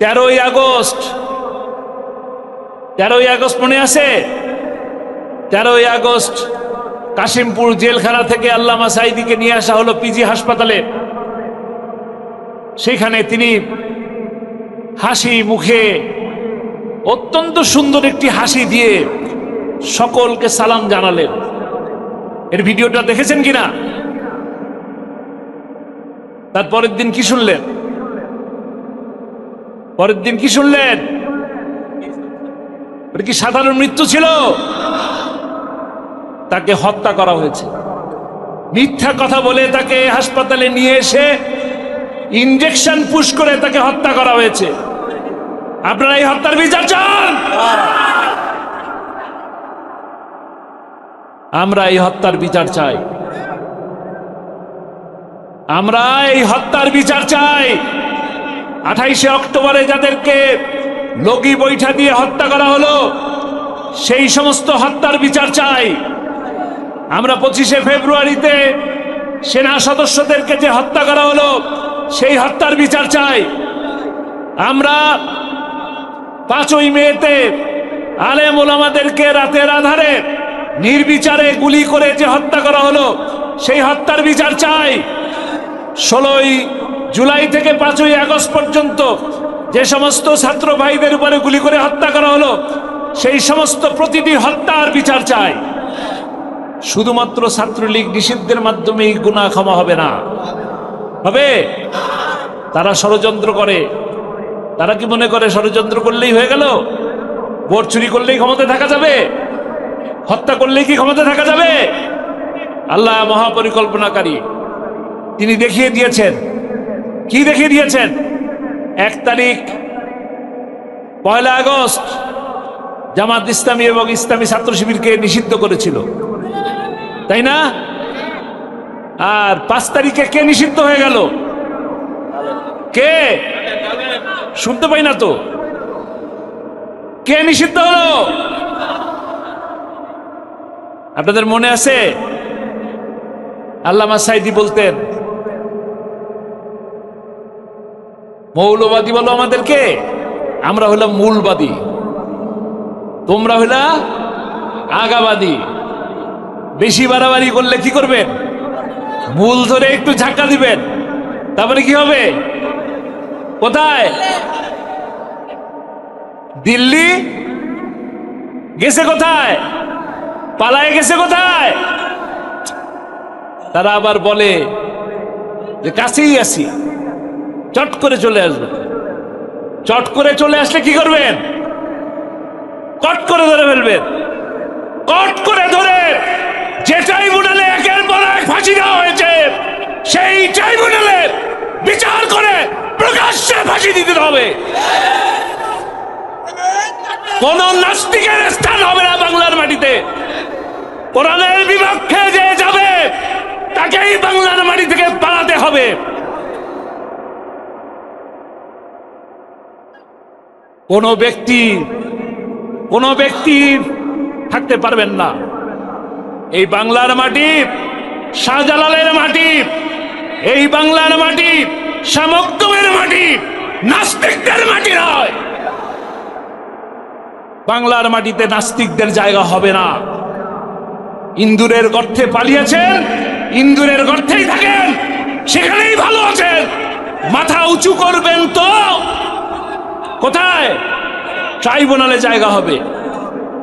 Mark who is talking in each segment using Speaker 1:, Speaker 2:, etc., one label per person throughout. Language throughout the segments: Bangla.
Speaker 1: তেরোই আগস্ট। তেরোই আগস্ট মনে আছে? তেরোই আগস্ট কাশিমপুর জেলখানা থেকে আল্লামা সাইদিকে নিয়ে আসা হলো পিজি হাসপাতালে। সেখানে তিনি হাসি মুখে অত্যন্ত সুন্দর একটি হাসি দিয়ে সকলকে সালাম জানালেন। এর ভিডিওটা দেখেছেন কিনা? তারপরের দিন কি শুনলেন? পরের দিন কি শুনলেন? কি সাধারণ মৃত্যু ছিল? তাকে হত্যা করা হয়েছে। মিথ্যা কথা বলে তাকে হাসপাতালে নিয়ে এসে ইঞ্জেকশন পুশ করে তাকে হত্যা করা হয়েছে। আপনারা এই হত্যার বিচার চান? আমরা এই হত্যার বিচার চাই। আমরা এই হত্যার বিচার চাই। আঠাইশে অক্টোবরে যাদেরকে লগি বৈঠা দিয়ে হত্যা করা হলো, সেই সমস্ত হত্যার বিচার চাই। আমরা পঁচিশে ফেব্রুয়ারিতে সেনা সদস্যদেরকে যে হত্যা করা হলো, সেই হত্যার বিচার চাই। আমরা পাঁচই মেতে আলেম ওলামাদেরকে রাতের আধারে নির্বিচারে গুলি করে যে হত্যা করা হলো, সেই হত্যার বিচার চাই। ষোলোই জুলাই থেকে পাঁচই আগস্ট পর্যন্ত যে সমস্ত ছাত্র ভাইদের উপরে গুলি করে হত্যা করা হলো, সেই সমস্ত প্রতিটি হত্যার বিচার চাই। শুধুমাত্র ছাত্রলীগ নিষিদ্ধের মাধ্যমে এই গুণা ক্ষমা হবে না। হবে? তারা ষড়যন্ত্র করে। তারা কি মনে করে ষড়যন্ত্র করলেই হয়ে গেল? ভোট চুরি করলেই ক্ষমতায় থাকা যাবে? হত্যা করলেই কি ক্ষমতায় থাকা যাবে? আল্লাহ মহাপরিকল্পনাকারী, তিনি দেখিয়ে দিয়েছেন কি দেখিয়ে দিয়েছেন? এক তারিখ, পয়লা আগস্ট, জামাত ইসলামী এবং ইসলামী ছাত্র শিবিরকে নিষিদ্ধ করেছিল। তাই না? আর পাঁচ তারিখে কে নিষিদ্ধ হয়ে গেল? কে? শুনতে পাই না তো। কে নিষিদ্ধ হলো? আপনাদের মনে আছে? আল্লামা সাইদি বলতেন মৌলবাদী বলো আমাদেরকে? আমরা হইলাম মূলবাদী। তোমরা হইলা আগাবাদী। বেশি বাড়াবাড়ি করলে কি করবেন? মূল ধরে একটু ঝাক্কা দিবেন। তারপরে কি হবে? কোথায়? দিল্লি? গেছে কোথায়? পালায় গেছে কোথায়? তারা আবার বলে যে কাছেই আছি। চট করে চলে আসবে। চট করে চলে আসলে কি করবেন? কট করে ধরে ফেলবেন। কট করে ধরে যে ট্রাইব্যুনালে একের পর এক ফাঁসি দেওয়া হয়েছে, সেই ট্রাইব্যুনালে বিচার করে প্রকাশ্যে ফাঁসি দিতে হবে। কোন নাস্তিকের স্থান হবে না বাংলার মাটিতে। কোরআনের বিপক্ষে যে যাবে, তাকেই বাংলার মাটি থেকে পালাতে হবে। কোন ব্যক্তি কোন ব্যক্তি থাকতে পারবেন না। এই বাংলার মাটি শাহজালালের মাটি, এই বাংলার মাটি সামক্তমের মাটি, নাস্তিকদের মাটি নয়। বাংলার মাটিতে নাস্তিকদের জায়গা হবে না। ইন্দুরের গর্তে পালিয়েছেন, ইন্দুরের গর্তেই থাকেন, সেখানেই ভালো আছেন। মাথা উঁচু করবেন তো কোথায়? ট্রাইব্যুনালে জায়গা হবে।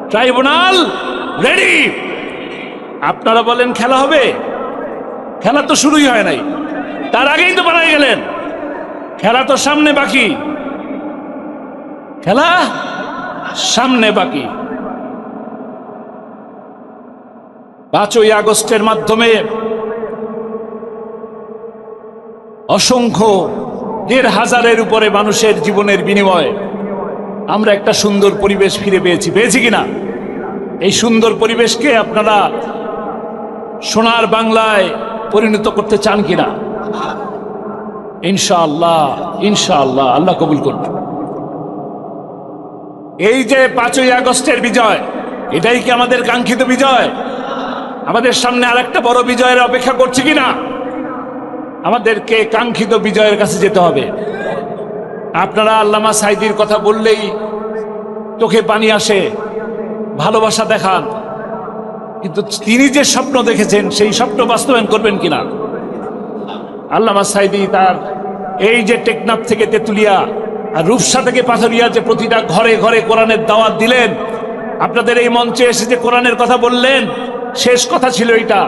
Speaker 1: Tribunal ready. আপনারা বলেন খেলা হবে? খেলা তো শুরুই হয় নাই। তার আগেই তো বানাই গেলেন। খেলা তো সামনে বাকি। খেলা সামনে বাকি। পাঁচই আগস্টের মাধ্যমে অসংখ্য দেড় হাজারের উপরে মানুষের জীবনের বিনিময়ে আমরা একটা সুন্দর পরিবেশ ফিরে পেয়েছি। পেয়েছি কিনা? এই সুন্দর পরিবেশকে আপনারা সোনার বাংলায় পরিণত করতে চান কিনা? ইনশাআল্লাহ ইনশাআল্লাহ, আল্লাহ কবুল করবে এই যে পাঁচই আগস্টের বিজয়, এটাই কি আমাদের কাঙ্ক্ষিত বিজয়? আমাদের সামনে আরেকটা বড় বিজয়ের অপেক্ষা করছে কিনা? আমাদেরকে কাঙ্ক্ষিত বিজয়ের কাছে যেতে হবে। আপনারা আল্লামা সাইদির কথা বললেই চোখে পানি আসে, ভালোবাসা দেখান। কিন্তু তিনি যে স্বপ্ন দেখেছেন, সেই স্বপ্ন বাস্তবায়ন করবেন কিনা? আল্লামা সাইদি তার এই যে টেকনাফ থেকে তেতুলিয়া আর রূপসা থেকে পাথরিয়া যে প্রতিটা ঘরে ঘরে কোরআনের দাওয়াত দিলেন, আপনাদের এই মঞ্চে এসে যে কোরআনের কথা বললেন, শেষ কথা ছিল এটা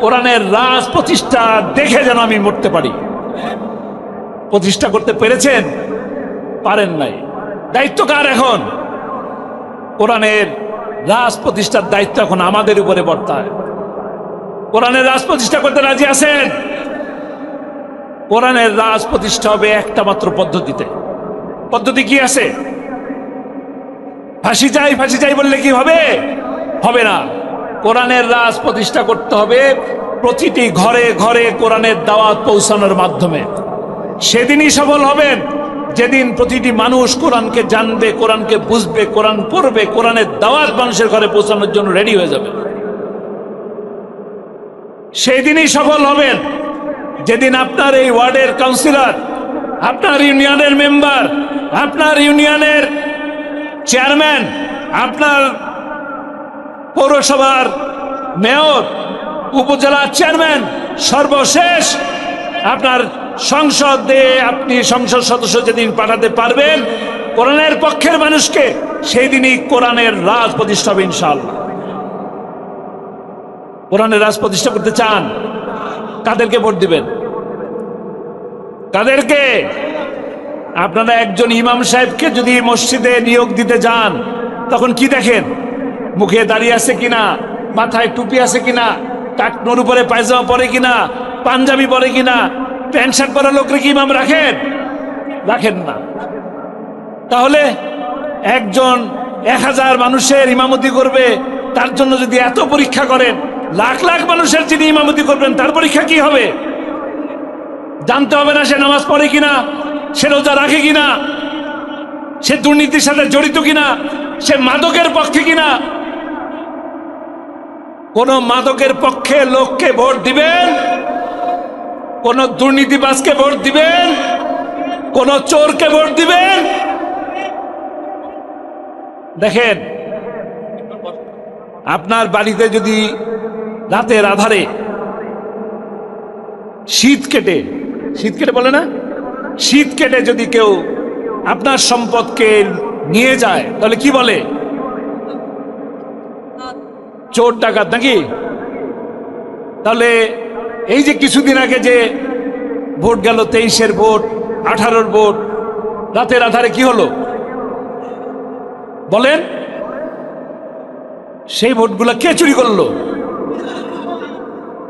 Speaker 1: কোরআনের রাজ প্রতিষ্ঠা দেখে যেন আমি মরতে পারি। প্রতিষ্ঠা করতে পেরেছেন? পারেন নাই। দায়িত্ব কার এখন? কোরআনের রাজ প্রতিষ্ঠার দায়িত্ব এখন আমাদের উপরে বর্তায়। কোরআনের রাজ প্রতিষ্ঠা করতে রাজি আছেন? কোরআনের রাজ প্রতিষ্ঠা হবে একটা মাত্র পদ্ধতিতে। পদ্ধতি কি আছে? ফাঁসি চাই ফাঁসি চাই বললে কি হবে? হবে না। কোরআনের রাজ প্রতিষ্ঠা করতে হবে প্রতিটি ঘরে ঘরে কোরআনের দাওয়াত পৌঁছানোর মাধ্যমে। সেদিনই সফল হবেন। যেদিন প্রতিটি মানুষ কোরআনকে জানবে, কোরআনকে বুঝবে, কোরআন পড়বে, কোরআনের দাওয়াত মানুষের ঘরে পৌঁছানোর জন্য রেডি হয়ে যাবে। সেই দিনই সফল হবেন। যেদিন আপনার এই ওয়ার্ডের কাউন্সিলর, আপনার ইউনিয়নের মেম্বার, আপনার ইউনিয়নের চেয়ারম্যান, আপনার পৌরসভার মেয়র উপজেলার চেয়ারম্যান, সর্বশেষ আপনার সংসদে আপনি সংসদ সদস্য যেদিন পাঠাতে পারবেন, কোরআনের পক্ষের মানুষকে সেই দিনই কোরআনের রাজ প্রতিষ্ঠা হবে ইনশাআল্লাহ। কোরআনের রাজ প্রতিষ্ঠা করতে চান, কাদেরকে ভোট দিবেন? কাদেরকে? আপনারা একজন ইমাম সাহেবকে যদি মসজিদে নিয়োগ দিতে যান, তখন কি দেখেন? মুখে দাঁড়িয়ে আছে কিনা? মাথায় টুপি আছে কিনা? টাকনোর উপরে পায়জামা পরে কিনা? পাঞ্জাবি পরে কিনা? প্যান্ট শার্ট পরা লোকরে কি ইমাম রাখেন? রাখেন না। তাহলে একজন এক হাজার মানুষের ইমামতি করবে, তার জন্য যদি এত পরীক্ষা করেন, লাখ লাখ মানুষের যিনি ইমামতি করবেন, তার পরীক্ষা কি হবে? জানতে হবে না সে নামাজ পড়ে কিনা, সে রোজা রাখে কিনা, সে দুর্নীতির সাথে জড়িত কিনা, সে মাদকের পক্ষে কিনা কোন মাদকের পক্ষে লোককে ভোট দিবেন? কোন দুর্নীতিবাজকে ভোট দিবেন? কোন চোরকে ভোট দিবেন? দেখেন, আপনার বাড়িতে যদি রাতের আধারে শীত কেটে শীত কেটে বলে না? শীত কেটে যদি কেউ আপনার সম্পদকে নিয়ে যায়, তাহলে কি বলে? চোর ডাকাত নাকি? তাহলে এই যে কিছুদিন আগে যে ভোট গেল, তেইশের ভোট, আঠারোর ভোট, রাতের আধারে কি হলো? বলেন। সেই ভোটগুলো কে চুরি করল?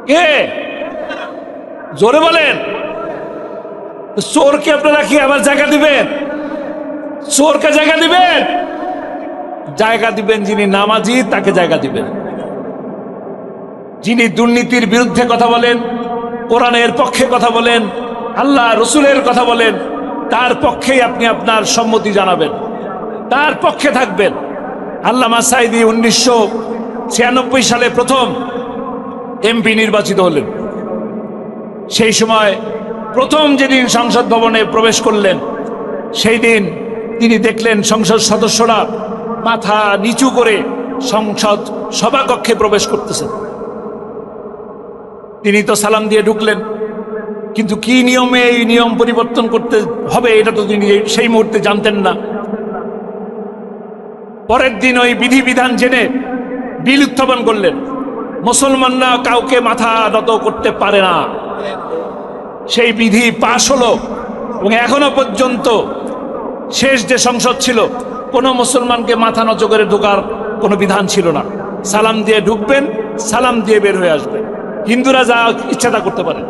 Speaker 1: কে? জোরে বলেন। চোরকে আপনারা কি আবার জায়গা দিবেন? চোরকে জায়গা দিবেন? জায়গা দিবেন যিনি নামাজি, তাকে জায়গা দিবেন। যিনি দুর্নীতির বিরুদ্ধে কথা বলেন, কোরআনের পক্ষে কথা বলেন, আল্লাহ রসুলের কথা বলেন, তার পক্ষেই আপনি আপনার সম্মতি জানাবেন। তার পক্ষে থাকবেন। আল্লামা সাইদি উনিশশো ছিয়ানব্বই সালে প্রথম এমপি নির্বাচিত হলেন। সেই সময় প্রথম যেদিন সংসদ ভবনে প্রবেশ করলেন, সেই দিন তিনি দেখলেন সংসদ সদস্যরা মাথা নিচু করে সংসদ সভাকক্ষে প্রবেশ করতেছেন। তিনি তো সালাম দিয়ে ঢুকলেন। কিন্তু কি নিয়মে এই নিয়ম পরিবর্তন করতে হবে, এটা তো তিনি সেই মুহূর্তে জানতেন না। পরের দিন ওই বিধিবিধান জেনে বিল উত্থাপন করলেন। মুসলমানরা কাউকে মাথা নত করতে পারে না। সেই বিধি পাশ হলো এবং এখনও পর্যন্ত শেষ যে সংসদ ছিল, কোনো মুসলমানকে মাথা নত করে ঢোকার কোনো বিধান ছিল না। সালাম দিয়ে ঢুকবেন, সালাম দিয়ে বের হয়ে আসবেন। হিন্দুরা যা ইচ্ছা তা করতে পারে।